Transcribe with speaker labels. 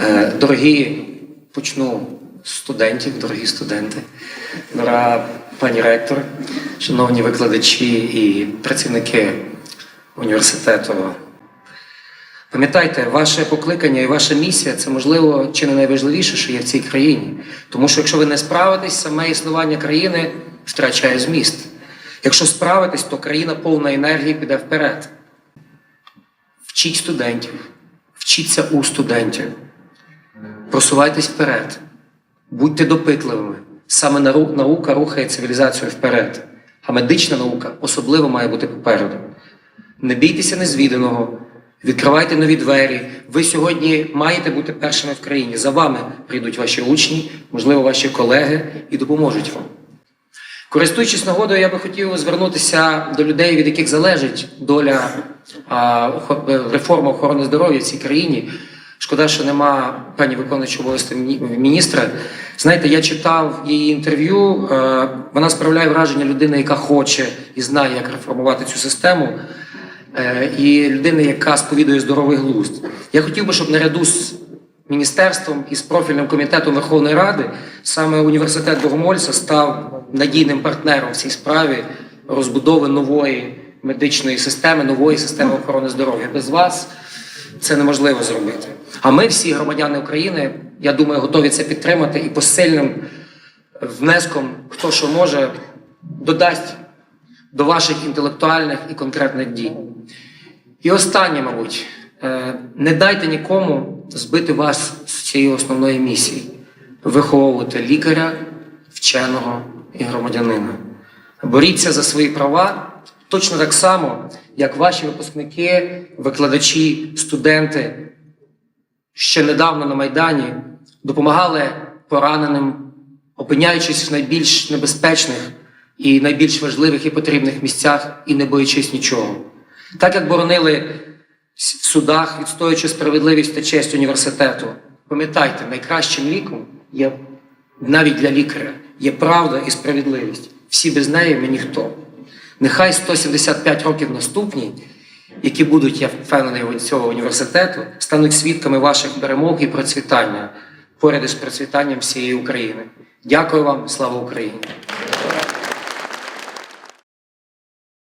Speaker 1: Е, Дорогі, почну студентів, дорогі студенти, дорога пані ректор, шановні викладачі і працівники університету. Пам'ятайте, ваше покликання і ваша місія це можливо чи не найважливіше, що є в цій країні. Тому що якщо ви не справитесь, саме існування країни втрачає зміст. Якщо справитесь, то країна повна енергії піде вперед. Вчіть студентів, вчіться у студентів, просувайтесь вперед, будьте допитливими. Саме наука рухає цивілізацію вперед, а медична наука особливо має бути попереду. Не бійтеся незвіданого, відкривайте нові двері. Ви сьогодні маєте бути першими в країні. За вами прийдуть ваші учні, можливо, ваші колеги і допоможуть вам. Користуючись нагодою, я би хотів звернутися до людей, від яких залежить доля а, реформи охорони здоров'я в цій країні. Шкода, що нема пані виконуючого міністра. Знаєте, я читав її інтерв'ю. е, Вона справляє враження людини, яка хоче і знає, як реформувати цю систему, е, і людини, яка сповідує здоровий глузд. Я хотів би, щоб наряду з міністерством і з профільним комітетом Верховної Ради саме університет Богомольця став надійним партнером в цій справі розбудови нової медичної системи, нової системи охорони здоров'я. Без вас це неможливо зробити. А ми, всі громадяни України, я думаю, готові це підтримати і посильним внеском, хто що може, додасть до ваших інтелектуальних і конкретних дій. І останнє, мабуть, е, не дайте нікому збити вас з цієї основної місії виховувати лікаря, вченого і громадянина. Боріться за свої права точно так само, як ваші випускники, викладачі, студенти ще недавно на Майдані допомагали пораненим, опиняючись в найбільш небезпечних і найбільш важливих і потрібних місцях і не боячись нічого. Так як боронили в судах, відстоюючи справедливість та честь університету, пам'ятайте, найкращим ліком є навіть для лікаря є правда і справедливість. Всі без неї ми ніхто. Нехай 175 років наступні, які будуть, я впевнений, цього університету, стануть свідками ваших перемог і процвітання поряд із процвітанням всієї України. Дякую вам, слава Україні!